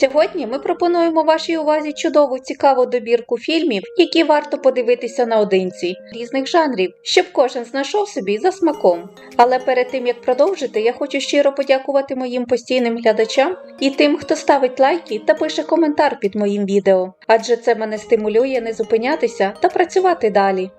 Сьогодні ми пропонуємо вашій увазі чудову цікаву добірку фільмів, які варто подивитися наодинці різних жанрів, щоб кожен знайшов собі за смаком. Але перед тим як продовжити, я хочу щиро подякувати моїм постійним глядачам і тим, хто ставить лайки та пише коментар під моїм відео, адже це мене стимулює не зупинятися та працювати далі.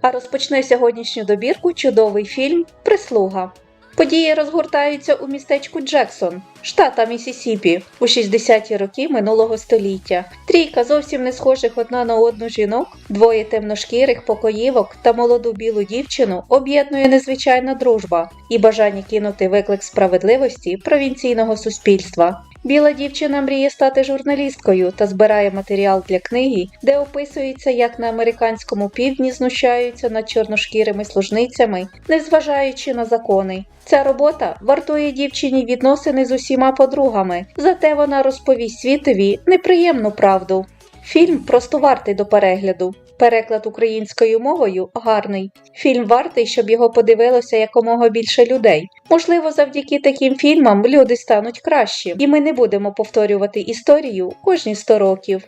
А розпочне сьогоднішню добірку чудовий фільм Прислуга. Події розгортаються у містечку Джексон, штата Місісіпі, у 60-ті роки минулого століття. Трійка зовсім не схожих одна на одну жінок, двоє темношкірих покоївок та молоду білу дівчину об'єднує незвичайна дружба і бажання кинути виклик справедливості провінційного суспільства. Біла дівчина мріє стати журналісткою та збирає матеріал для книги, де описується, як на американському півдні знущаються над чорношкірими служницями, незважаючи на закони. Ця робота вартує дівчині відносини з усіма подругами, зате вона розповість світові неприємну правду. Фільм просто вартий до перегляду. Переклад українською мовою гарний. Фільм вартий, щоб його подивилося якомога більше людей. Можливо, завдяки таким фільмам люди стануть кращі, і ми не будемо повторювати історію кожні 100 років.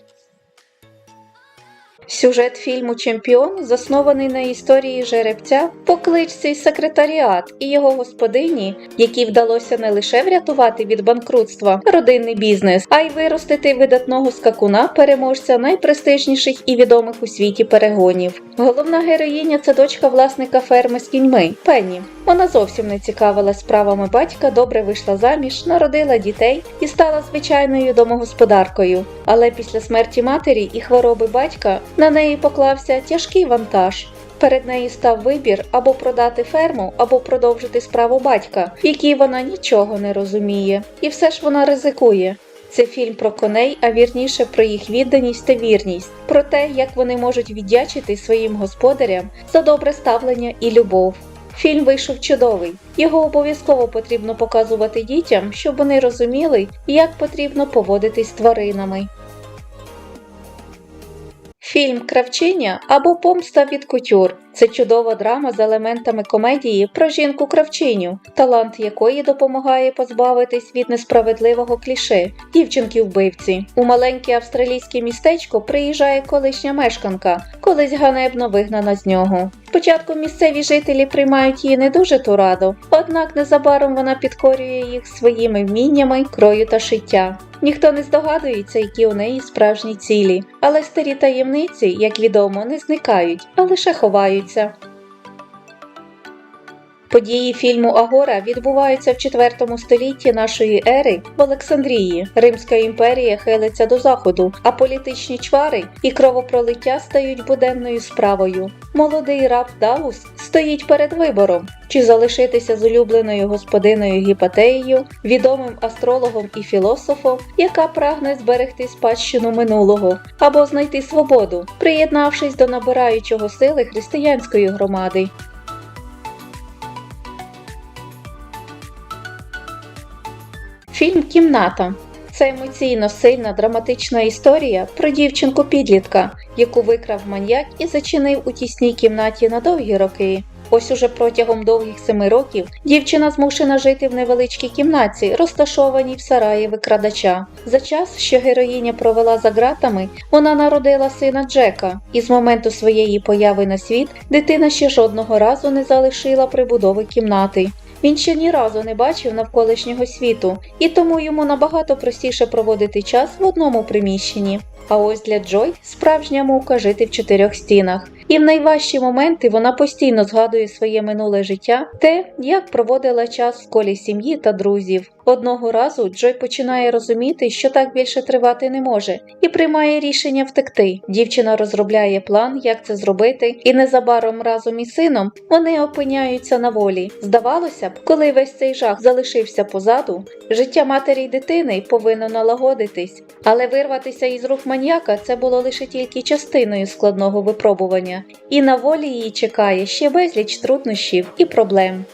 Сюжет фільму Чемпіон заснований на історії жеребця по кличці Секретаріат і його господині, якій вдалося не лише врятувати від банкрутства родинний бізнес, а й виростити видатного скакуна переможця найпрестижніших і відомих у світі перегонів. Головна героїня це дочка власника ферми з кіньми Пенні. Вона зовсім не цікавилась справами батька, добре вийшла заміж, народила дітей і стала звичайною домогосподаркою. Але після смерті матері і хвороби батька на неї поклався тяжкий вантаж. Перед нею став вибір або продати ферму, або продовжити справу батька, в якій вона нічого не розуміє, і все ж вона ризикує. Це фільм про коней, а вірніше про їх відданість та вірність, про те, як вони можуть віддячити своїм господарям за добре ставлення і любов. Фільм вийшов чудовий. Його обов'язково потрібно показувати дітям, щоб вони розуміли, як потрібно поводитись з тваринами. Фільм Кравчиня або Помста від кутюр це чудова драма з елементами комедії про жінку кравчиню, талант якої допомагає позбавитись від несправедливого кліше дівчинки вбивці. У маленьке австралійське містечко приїжджає колишня мешканка, колись ганебно вигнана з нього. Спочатку місцеві жителі приймають її не дуже ту радо, однак незабаром вона підкорює їх своїми вміннями, крою та шиття. Ніхто не здогадується, які у неї справжні цілі, але старі таємниці, як відомо, не зникають, а лише ховаються. Події фільму Агора відбуваються в 4 столітті нашої ери в Олександрії. Римська імперія хилиться до заходу, а політичні чвари і кровопролиття стають буденною справою. Молодий раб Давус стоїть перед вибором. Чи залишитися з улюбленою господиною Гіпатеєю, відомим астрологом і філософом, яка прагне зберегти спадщину минулого, або знайти свободу, приєднавшись до набираючого сили християнської громади. Фільм Кімната це емоційно сильна драматична історія про дівчинку-підлітка, яку викрав маньяк і зачинив у тісній кімнаті на довгі роки. Ось уже протягом довгих семи років дівчина змушена жити в невеличкій кімнаті, розташованій в сараї викрадача. За час, що героїня провела за ґратами, вона народила сина Джека, і з моменту своєї появи на світ дитина ще жодного разу не залишила прибудови кімнати. Він ще ні разу не бачив навколишнього світу, і тому йому набагато простіше проводити час в одному приміщенні. А ось для Джой справжня мука жити в чотирьох стінах. І в найважчі моменти вона постійно згадує своє минуле життя, те, як проводила час в колі сім'ї та друзів. Одного разу Джой починає розуміти, що так більше тривати не може, і приймає рішення втекти. Дівчина розробляє план, як це зробити, і незабаром разом із сином вони опиняються на волі. Здавалося б, коли весь цей жах залишився позаду, життя матері й дитини повинно налагодитись, але вирватися із рук маньяка це було лише тільки частиною складного випробування, і на волі її чекає ще безліч труднощів і проблем.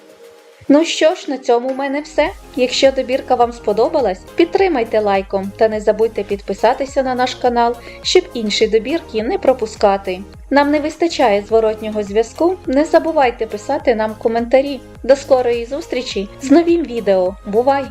Ну що ж, на цьому в мене все. Якщо добірка вам сподобалась, підтримайте лайком та не забудьте підписатися на наш канал, щоб інші добірки не пропускати. Нам не вистачає зворотнього зв'язку. Не забувайте писати нам коментарі. До скорої зустрічі з новим відео. Бувай!